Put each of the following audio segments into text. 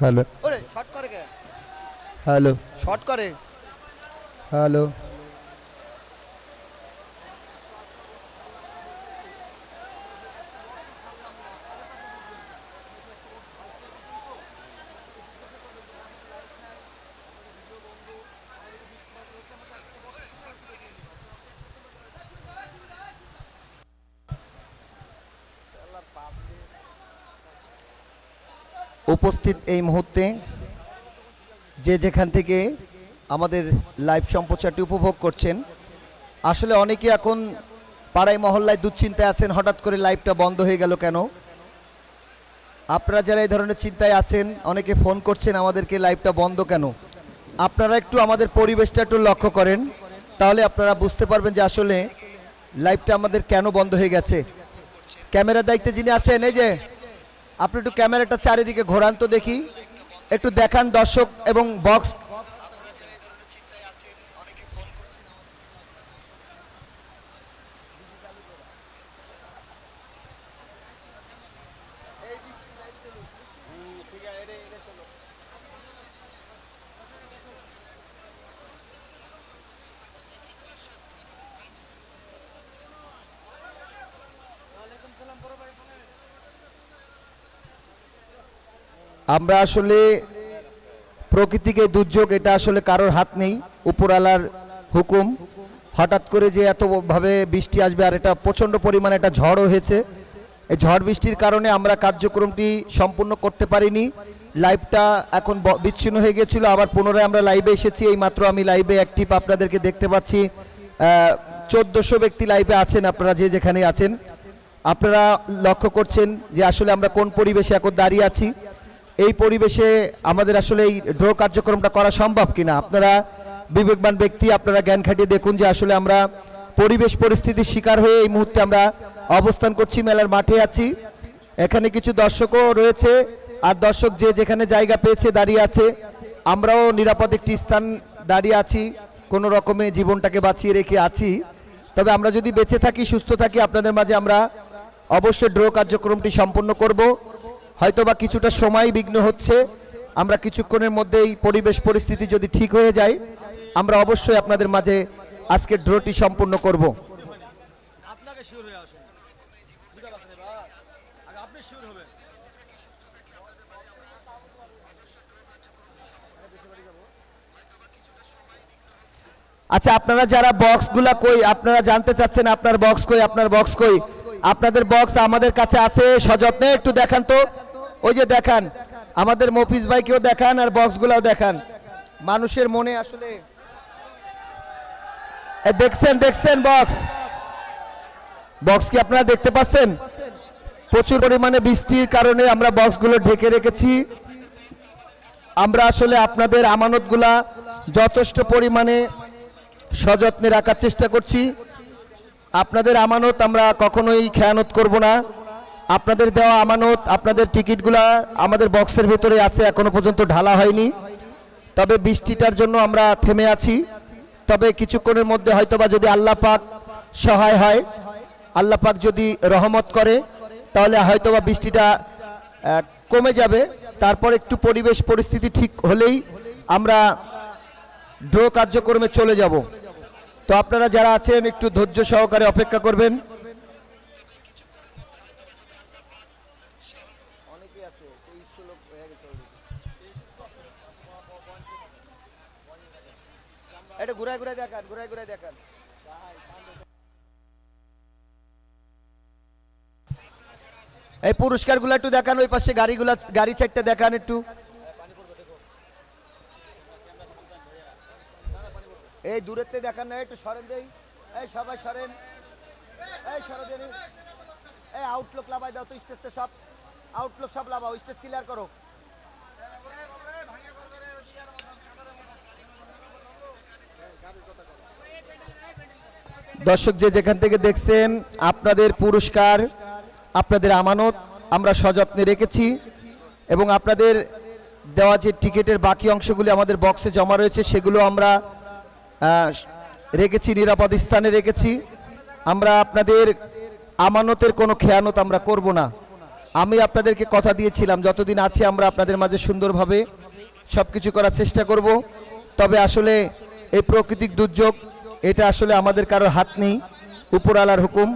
Hello. ওরে short করে কে? হ্যালো। শর্ট করে। হ্যালো। উপস্থিত এই মুহূর্তে যে যেখান থেকে আমাদের লাইভ সম্প্রচারটি উপভোগ করছেন। আসলে অনেকে এখন পাড়ায় মহল্লায় দুশ্চিন্তায় আছেন, হঠাৎ করে লাইভটা বন্ধ হয়ে গেল কেন? আপনারা যারা এই ধরনের চিন্তায় আছেন, অনেকে ফোন করছেন আমাদেরকে লাইভটা বন্ধ কেন? আপনারা একটু আমাদের পরিবেশটা একটু লক্ষ্য করেন, তাহলে আপনারা বুঝতে পারবেন যে আসলে লাইভটা আমাদের কেন বন্ধ হয়ে গেছে। ক্যামেরার দায়িত্বে যিনি আছেন, এই যে আপনি একটু ক্যামেরাটা চারিদিকে ঘোরান তো দেখি। একটু দেখান দর্শক এবং বক্স আমরা আসলে প্রকৃতিকে দুর্যোগ, এটা আসলে কারোর হাত নেই, উপরালার হুকুম। হঠাৎ করে যে এতভাবে বৃষ্টি আসবে আর এটা প্রচণ্ড পরিমাণে একটা ঝড়ও হয়েছে। এই ঝড় বৃষ্টির কারণে আমরা কার্যক্রমটি সম্পূর্ণ করতে পারিনি। লাইভটা এখন বিচ্ছিন্ন হয়ে গেছিল, আবার পুনরায় আমরা লাইভে এসেছি। এই মাত্র আমি লাইভে অ্যাক্টিভ আপনাদেরকে দেখতে পাচ্ছি। চোদ্দোশো ব্যক্তি লাইভে আছেন আপনারা যে যেখানে আছেন। আপনারা লক্ষ্য করছেন যে আসলে আমরা কোন পরিবেশে এখন দাঁড়িয়ে আছি। এই পরিবেশে আমাদের আসলে এই ড্র কার্যক্রমটা করা সম্ভব কিনা? আপনারা বিবেকবান ব্যক্তি, আপনারা জ্ঞান খাটিয়ে দেখুন যে আসলে আমরা পরিবেশ পরিস্থিতির শিকার হয়ে এই মুহূর্তে আমরা অবস্থান করছি, মেলার মাঠে আছি। এখানে কিছু দর্শকও রয়েছে আর দর্শক যে যেখানে জায়গা পেয়েছে দাঁড়িয়ে আছে, আমরাও নিরাপদ একটি স্থান দাঁড়িয়ে আছি, কোনো রকমে জীবনটাকে বাঁচিয়ে রেখে আছি। তবে আমরা যদি বেঁচে থাকি, সুস্থ থাকি, আপনাদের মাঝে আমরা অবশ্যই ড্র কার্যক্রমটি সম্পন্ন করব। হয়তোবা কিছুটা সময় বিঘ্ন হচ্ছে। আমরা কিছুক্ষণের মধ্যেই পরিবেশ পরিস্থিতি যদি ঠিক হয়ে যায় আমরা অবশ্যই আপনাদের মাঝে আজকে ড্রটি সম্পূর্ণ করব। আচ্ছা আপনারা যারা বক্সগুলা কই আপনারা জানতে চাচ্ছেন আপনার বক্স কই আপনার বক্স কই? আপনাদের বক্স আমাদের কাছে আছে সযত্নে একটু দেখান তো। ওই যে দেখান, আমাদের মফিজ ভাইকেও দেখান আর বক্সগুলাও দেখান। মানুষের মনে আসলে দেখছেন দেখছেন বক্স? বক্স কি আপনারা দেখতে পাচ্ছেন? প্রচুর পরিমাণে বৃষ্টির কারণে আমরা বক্সগুলো ঢেকে রেখেছি। আমরা আসলে আপনাদের আমানতগুলা যথেষ্ট পরিমাণে সযত্নে রাখার চেষ্টা করছি। আপনাদের আমানত আমরা কখনোই খেয়ানত করব না। আপনাদের দেওয়া আমানত, আপনাদের টিকিটগুলা আমাদের বক্সের ভেতরে আছে, এখনও পর্যন্ত ঢালা হয়নি। তবে বৃষ্টিটার জন্য আমরা থেমে আছি। তবে কিছুক্ষণের মধ্যে হয়তোবা যদি আল্লাহ পাক সহায় হয়, আল্লাহ পাক যদি রহমত করে, তাহলে হয়তোবা বৃষ্টিটা কমে যাবে। তারপর একটু পরিবেশ, পরিস্থিতি ঠিক হলেই আমরা ড্র কার্যক্রমে চলে যাব। তো আপনারা যারা আছেন, একটু ধৈর্য সহকারে অপেক্ষা করবেন। এটা ঘুরায় ঘুরায় দেখান, ঘুরায় ঘুরায় দেখান। এই পুরস্কারগুলো একটু দেখান, ওই পাশে গাড়িগুলা, গাড়ি চারটা দেখান একটু। এই দূরেতে দেখান না, একটু সরেন দেই। এই সবাই সরেন। এই সরে দেন এই আউটলুক লাভাই দাও তো স্টেজতে সব। আউটলুক সব লাভাও, স্টেজ ক্লিয়ার করো। দর্শক যে যেখান থেকে দেখছেন, আপনাদের পুরস্কার, আপনাদের আমানত আমরা সযত্নে রেখেছি এবং আপনাদের দেওয়া যে টিকিটের বাকি অংশগুলি আমাদের বক্সে জমা রয়েছে, সেগুলো আমরা রেখেছি, নিরাপদ স্থানে রেখেছি। আমরা আপনাদের আমানতের কোনো খেয়ানত আমরা করব না। আমি আপনাদেরকে কথা দিয়েছিলাম, যতদিন আছি আমরা আপনাদের মাঝে সুন্দরভাবে সব কিছু করার চেষ্টা করব। তবে আসলে এই প্রাকৃতিক দুর্যোগ এটা আসলে আমাদের কারোর হাত নেই উপরালার হুকুম।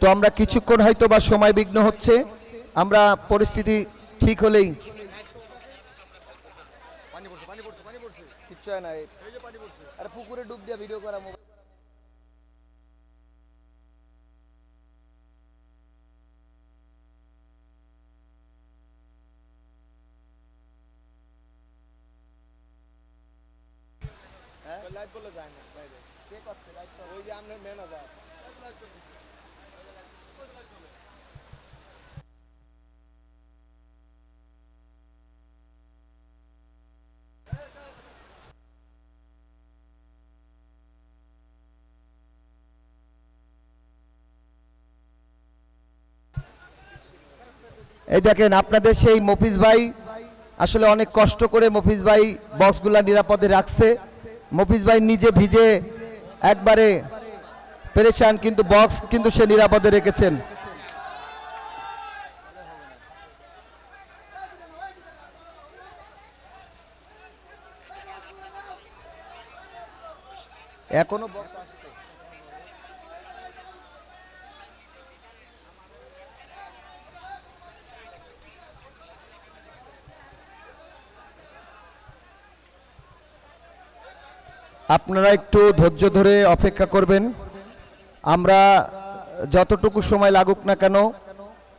তো আমরা কিছুক্ষণ হয়তো বা সময় বিঘ্ন হচ্ছে, আমরা পরিস্থিতি ঠিক হলেই পুকুরে ডুব দিয়ে ভিডিও করা এই দেখেন, আপনাদের সেই মফিজ ভাই, আসলে অনেক কষ্ট করে মফিজ ভাই বক্সগুলা নিরাপদে রাখছে। মফিজ ভাই নিজে ভিজে একবারে পেরেছান কিন্তু বক্স কিন্তু সে নিরাপদে রেখেছেন। এখনও বক্স আপনারা একটু ধৈর্য ধরে অপেক্ষা করবেন। আমরা যতটুকু সময় লাগুক না কেন,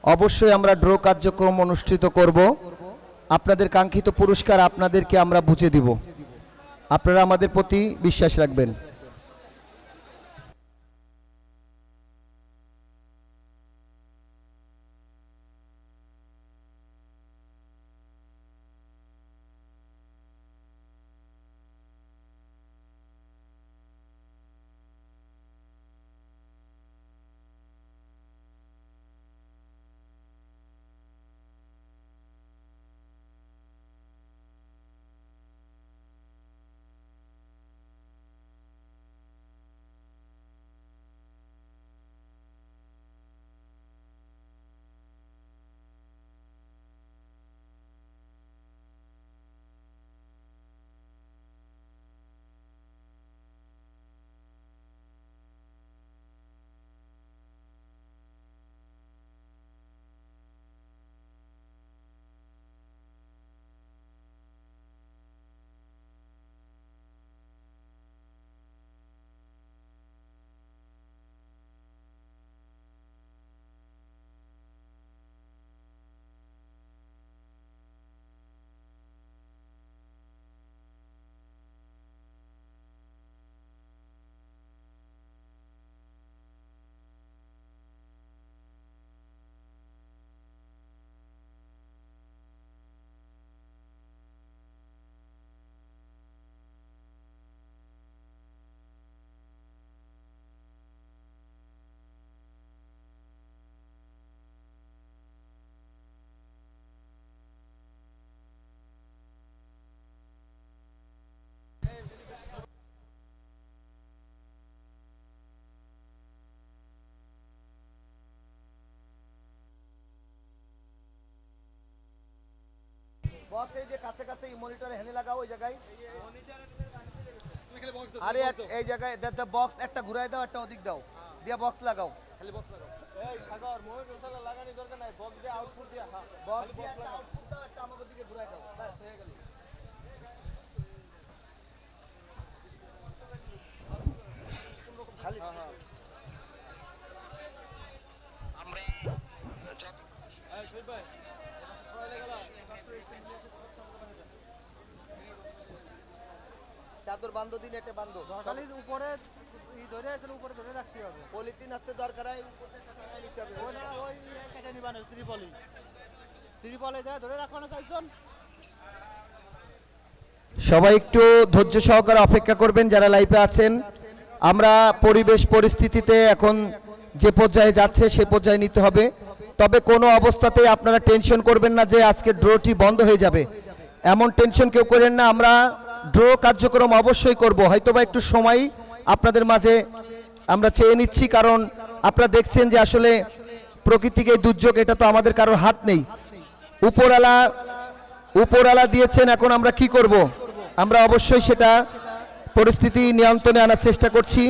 অবশ্যই আমরা ড্র কার্যক্রম অনুষ্ঠিত করব। আপনাদের কাঙ্ক্ষিত পুরস্কার আপনাদেরকে আমরা বুঝে দিব। আপনারা আমাদের প্রতি বিশ্বাস রাখবেন। বক্স এই যে কাছে কাছে এই মনিটরে হেলে লাগাও ওই জায়গায়। তুমি খালি বক্স দাও আরে এই জায়গায় বক্স একটা ঘুরাই দাও একটা ওদিক দাও। দিয়া বক্স লাগাও। খালি বক্স লাগাও। এই সাগর মোহিত রসালা লাগানি দরকার নাই বক্স দিয়ে আউটপুট দিয়ে হ্যাঁ। বক্স দিয়ে একটা আউটপুট দাও একটা আমাদের দিকে ঘুরাই দাও। ব্যাস হয়ে গেল। খালি। এই শহীদ ভাই সবাই লেগে গেল কাস্টমার এক্সটেন্ড নিয়ে এসে চাদর বান্ধো দিন এটা বান্ধো খালি উপরে ই ধরে আছে উপরে ধরে রাখতে হবে। পলিথিন আসতে দরকার হয় উপরে একটা নিতে হবে। ওই কেটে নিবা ত্রিপলি। ত্রিপলে যায় ধরে রাখো না চারজন? সবাই একটু ধৈর্য সহকারে অপেক্ষা করবেন যারা লাইফে আছেন। আমরা পরিবেশ পরিস্থিতিতে এখন যে পর্যায়ে যাচ্ছে সে পর্যায়ে নিতে হবে। তবে কোনো অবস্থাতেই আপনারা টেনশন করবেন না যে আজকে ড্রটি বন্ধ হয়ে যাবে। এমন টেনশন কেউ করেন না আমরা ড্র কার্যক্রম অবশ্যই করব। হয়তোবা একটু সময় আপনাদের মাঝে আমরা চেয়ে নিচ্ছি, কারণ আপনারা দেখছেন যে আসলে প্রকৃতিকে দুর্যোগ, এটা তো আমাদের কারোর হাত নেই। উপরালা উপরালা দিয়েছেন, এখন আমরা কি করব? আমরা অবশ্যই সেটা পরিস্থিতি নিয়ন্ত্রণে আনার চেষ্টা করছি।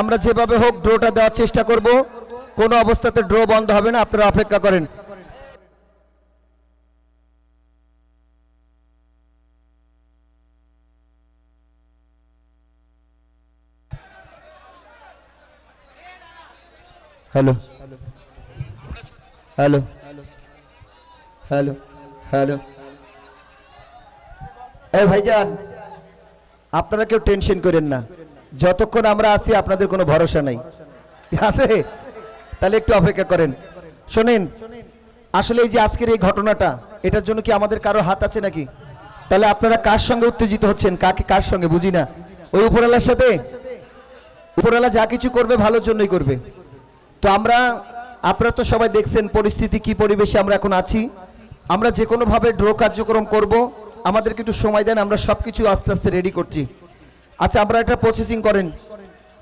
আমরা যেভাবে হোক ড্রোটা দেওয়ার চেষ্টা করব। কোনো অবস্থাতে ড্র বন্ধ হবে না, আপনারা অপেক্ষা করেন। হ্যালো হ্যালো হ্যালো হ্যালো এই ভাইজান, আপনারা কেউ টেনশন করেন না। যতক্ষণ আমরা আছি, আপনাদের কোনো ভরসা নাই। আছে? তাহলে একটু অপেক্ষা করেন। শোনেন, আসলে এই যে আজকের এই ঘটনাটা, এটার জন্য কি আমাদের কারও হাত আছে নাকি? তাহলে আপনারা কার সঙ্গে উত্তেজিত হচ্ছেন? কাকে কার সঙ্গে? বুঝি না। ওই উপরওয়ালার সাথে? উপরওয়ালা যা কিছু করবে, ভালোর জন্যই করবে। তো আমরা, আপনারা তো সবাই দেখছেন পরিস্থিতি, কি পরিবেশে আমরা এখন আছি। আমরা যে কোনোভাবে ড্র কার্যক্রম করব, আমাদেরকে একটু সময় দেন, আমরা সব কিছু আস্তে আস্তে রেডি করছি। আচ্ছা আমরা একটা প্রসেসিং করেন।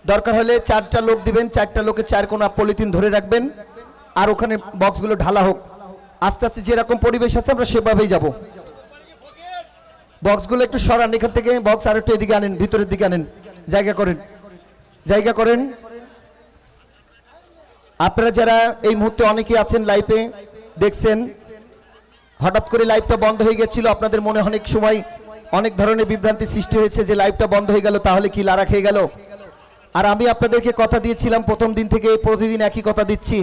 দরকার হলে চারটা লোক দিবেন, চারটা লোকে চার কোনা পলিথিন ধরে রাখবেন, আর ওখানে বক্সগুলো ঢালা হোক। আস্তে আস্তে যেরকম পরিবেশ আছে, আমরা সেভাবেই যাব। বক্সগুলো একটু সরান, এখান থেকে বক্স আর একটু এদিকে আনেন, ভিতরের দিকে আনেন। জায়গা করেন। জায়গা করেন। আপনারা যারা এই মুহূর্তে অনেকে আছেন লাইভে দেখছেন, হঠাৎ করে লাইভটা বন্ধ হয়ে গেছিল, আপনাদের মনে অনেক সময় অনেক ধরনের বিভ্রান্তি সৃষ্টি হয়েছে যে লাইভটা বন্ধ হয়ে গেল, তাহলে কি লারা খেয়ে গেল? আর আমি আপনাদেরকে কথা দিয়েছিলাম, প্রথম দিন থেকে প্রতিদিন একই কথা দিচ্ছি,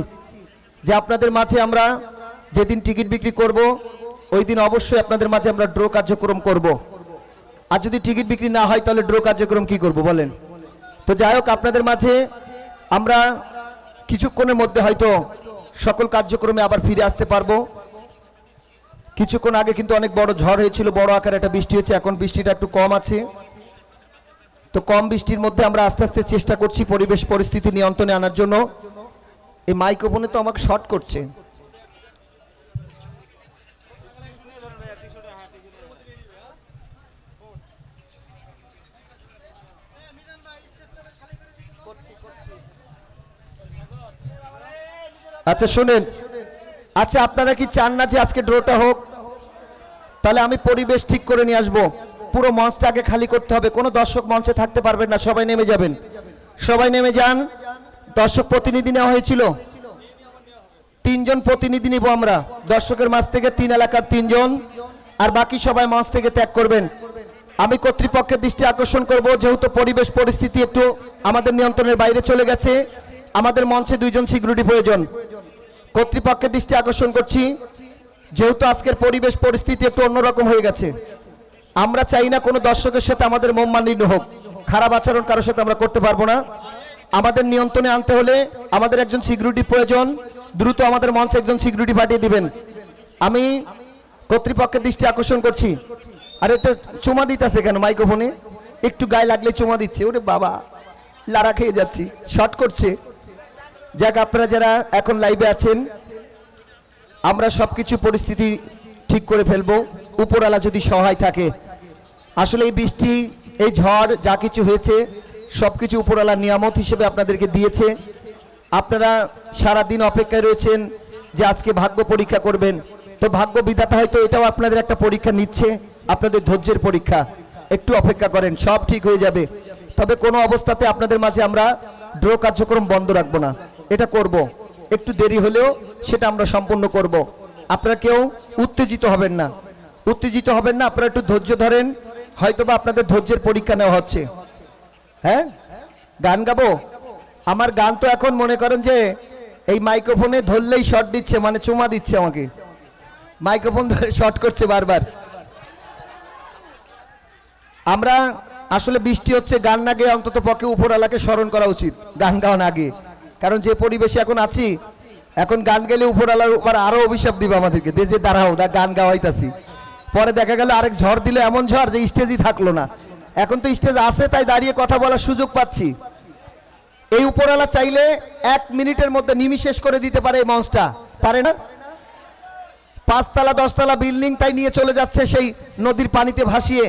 যে আপনাদের মাঝে আমরা যেদিন টিকিট বিক্রি করব, ওই দিন অবশ্যই আপনাদের মাঝে আমরা ড্র কার্যক্রম করব। আর যদি টিকিট বিক্রি না হয়, তাহলে ড্র কার্যক্রম কি করব বলেন? তো যাই হোক, আপনাদের মাঝে আমরা কিছুক্ষণের মধ্যে হয়তো সকল কার্যক্রমে আবার ফিরে আসতে পারব। কিছুক্ষণ আগে কিন্তু অনেক বড় ঝড় হয়েছিল, বড় আকারে একটা বৃষ্টি হয়েছে, এখন বৃষ্টিটা একটু কম আছে। তো কম বৃষ্টির মধ্যে আমরা আস্তে আস্তে চেষ্টা করছি পরিবেশ পরিস্থিতি নিয়ন্ত্রণে আনার জন্য। এই মাইক্রোফোনে তো আমাকে শর্ট করছে। আচ্ছা শুনেন। আচ্ছা আপনারা কি চান না যে আজকে ড্রটা হোক? তাহলে আমি পরিবেশ ঠিক করে নিয়ে আসব। পুরো মঞ্চটা আগে খালি করতে হবে। কোনো দর্শক মঞ্চে থাকতে পারবেন না, সবাই নেমে যাবেন। সবাই নেমে যান। দর্শক প্রতিনিধি নেওয়া হয়েছিল। তিনজন প্রতিনিধি নিব আমরা। দর্শকের মাঝ থেকে তিন এলাকার তিনজন। আর বাকি সবাই মঞ্চ থেকে ত্যাগ করবেন। আমি কর্তৃপক্ষের দৃষ্টি আকর্ষণ করব, যেহেতু পরিবেশ পরিস্থিতি একটু আমাদের নিয়ন্ত্রণের বাইরে চলে গেছে। আমাদের মঞ্চে দুইজন সিকিউরিটি প্রয়োজন। কর্তৃপক্ষের দৃষ্টি আকর্ষণ করছি। যেহেতু আজকের পরিবেশ, পরিস্থিতি একটু অন্যরকম হয়ে গেছে। আমরা চাই না কোনো দর্শকের সাথে আমাদের মম্মালিন্য হোক। খারাপ আচরণ কারোর সাথে আমরা করতে পারব না। আমাদের নিয়ন্ত্রণে আনতে হলে আমাদের একজন সিকিউরিটি প্রয়োজন। দ্রুত আমাদের মঞ্চে একজন সিকিউরিটি পাঠিয়ে দিবেন। আমি কর্তৃপক্ষের দৃষ্টি আকর্ষণ করছি। আর এতে চুমা দিতেছে কেন মাইক্রোফোনে একটু গায়ে লাগলে চুমা দিচ্ছে। ওরে বাবা, লারা খেয়ে যাচ্ছি। শর্ট করছে। যাক, আপনারা যারা এখন লাইভে আছেন, আমরা সব কিছু পরিস্থিতি ঠিক করে ফেলব। উপরওয়ালা যদি সহায় থাকে। আসলে এই বৃষ্টি, এই ঝড়, যা কিছু হয়েছে সব কিছু উপরওয়ালা নিয়ামত হিসেবে আপনাদেরকে দিয়েছে। আপনারা সারা দিন অপেক্ষায় রয়েছেন যে আজকে ভাগ্য পরীক্ষা করবেন। তো ভাগ্য বিধাতা হয়তো এটাও আপনাদের একটা পরীক্ষা নিচ্ছে, আপনাদের ধৈর্যের পরীক্ষা। একটু অপেক্ষা করেন, সব ঠিক হয়ে যাবে। তবে কোনো অবস্থাতে আপনাদের মাঝে আমরা ড্র কার্যক্রম বন্ধ রাখব না। এটা করব। একটু দেরি হলেও সেটা আমরা সম্পূর্ণ করব। আপনারা কেউ উত্তেজিত হবেন না। উত্তেজিত হবেন না, আপনারা একটু ধৈর্য ধরেন। হয়তোবা আপনাদের ধৈর্যের পরীক্ষা নেওয়া হচ্ছে। হ্যাঁ? গান গাবো? আমার গান তো এখন মনে করেন যে এই মাইক্রোফোনে ধরলেই শর্ট দিচ্ছে মানে চুমা দিচ্ছে আমাকে। মাইক্রোফোন ধরে শর্ট করছে বারবার। আমরা আসলে বৃষ্টি হচ্ছে, গান না গেয়ে অন্তত পক্ষে উপরওয়ালাকে স্মরণ করা উচিত। গান গাওয়ার আগে। কারণ যে পরিবেশে এখন আছি, এখন গান গেলে উপরওয়ালার উপর আরও অভিশাপ দিবে আমাদেরকে, দে যে দাঁড়াও, দা গান গাওয়াইতাছি। পরে দেখা গেল আরেক ঝড় দিলে এমন ঝড় যে স্টেজই থাকল না। এখন তো স্টেজ আছে, তাই দাঁড়িয়ে কথা বলার সুযোগ পাচ্ছি। এই উপরওয়ালা চাইলে এক মিনিটের মধ্যে নিমিশেষ করে দিতে পারে এই মঞ্চটা। পারে না? পাঁচতলা, দশতলা বিল্ডিং তাই নিয়ে চলে যাচ্ছে সেই নদীর পানিতে ভাসিয়ে।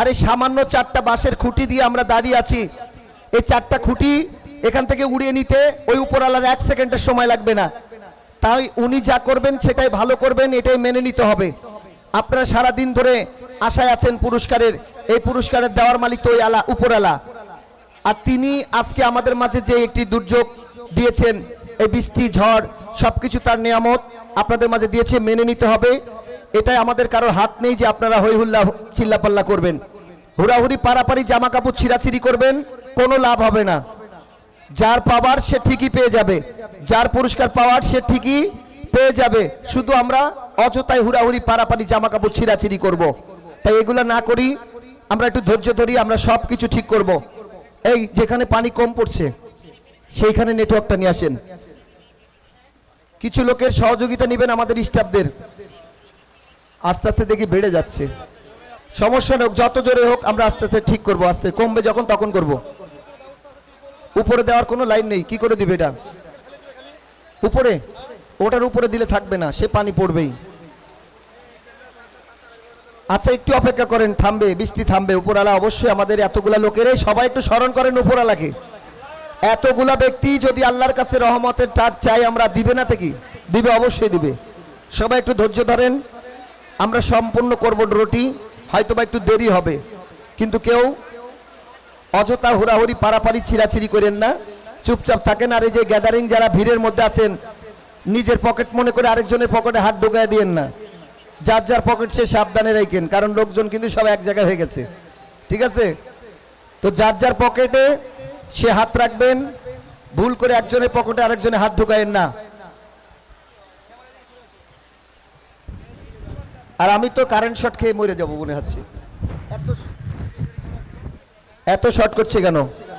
আর এই সামান্য চারটা বাঁশের খুঁটি দিয়ে আমরা দাঁড়িয়ে আছি। এই চারটা খুঁটি এখান থেকে উড়িয়ে নিতে ওই উপরওয়ালার এক সেকেন্ডের সময় লাগবে না। তাই উনি যা করবেন সেটাই ভালো করবেন, এটাই মেনে নিতে হবে। আপনারা সারা দিন ধরে আশায় আছেন পুরস্কারের, এই পুরস্কারের দেওয়ার মালিক তো ওই আলা উপরালা আর তিনি আজকে আমাদের মাঝে যে একটি দুর্যোগ দিয়েছেন, এই বৃষ্টি, ঝড়, সবকিছু তার নিয়ামত আপনাদের মাঝে দিয়েছে, মেনে নিতে হবে। এটাই আমাদের কারোর হাত নেই যে আপনারা হই হুল্লা চিল্লাপাল্লা করবেন। হুড়াহুড়ি, পারাপারি জামা কাপড় ছিঁড়াছিড়ি করবেন, কোনো লাভ হবে না। যার পাওয়ার সে ঠিকই পেয়ে যাবে। যার পুরস্কার পাওয়ার সে ঠিকই পেয়ে যাবে। শুধু আমরা অযথায় হুড়াহুড়ি, পারাপারি জামা কাপড় ছিঁড়াছিড়ি করব। তাই এগুলো না করি, আমরা একটু ধৈর্য ধরি, আমরা সব কিছু ঠিক করব। এই যেখানে পানি কম পড়ছে, সেইখানে নেটওয়ার্কটা নিয়ে আসেন। কিছু লোকের সহযোগিতা নেবেন আমাদের স্টাফদের আস্তে আস্তে দেখি বেড়ে যাচ্ছে। সমস্যা হোক, যত জোরে হোক, আমরা আস্তে আস্তে ঠিক করব, আস্তে কমবে যখন, তখন করব। উপরে দেওয়ার কোনো লাইন নেই, কি করে দিবে এটা? উপরে? ওটার উপরে দিলে থাকবে না, সে পানি পড়বেই। আচ্ছা একটু অপেক্ষা করেন, থামবে, বৃষ্টি থামবে উপরালা অবশ্যই আমাদের এতগুলা লোকেরাই, সবাই একটু স্মরণ করেন উপরালাকে এতগুলা ব্যক্তি যদি আল্লাহর কাছে রহমতের টাক চাই, আমরা দিবে না থেকে দিবে, অবশ্যই দিবে। সবাই একটু ধৈর্য ধরেন, আমরা সম্পূর্ণ করব ড্রোটি হয়তো বা একটু দেরি হবে, কিন্তু কেউ অযথা হুড়াহুড়ি, পারাপারি, ছিঁড়াছিড়ি করেন না। চুপচাপ থাকেন আর এই যে গ্যাদারিং যারা ভিড়ের মধ্যে আছেন, নিজের পকেট মনে করে আরেকজনের পকেটে হাত ঢোকায় দিয়েন না। যার যার পকেট সে সাবধানে রাখেন, কারণ লোকজন কিন্তু সব এক জায়গায় হয়ে গেছে। ঠিক আছে? তো যার যার পকেটে সে হাত রাখবেন, ভুল করে একজনের পকেটে আরেকজনে হাত ঢুকায়েন না। আর আমি তো কারেন্ট শট খেয়ে মরে যাব মনে হচ্ছে। এত এত শর্ট করছে কেন?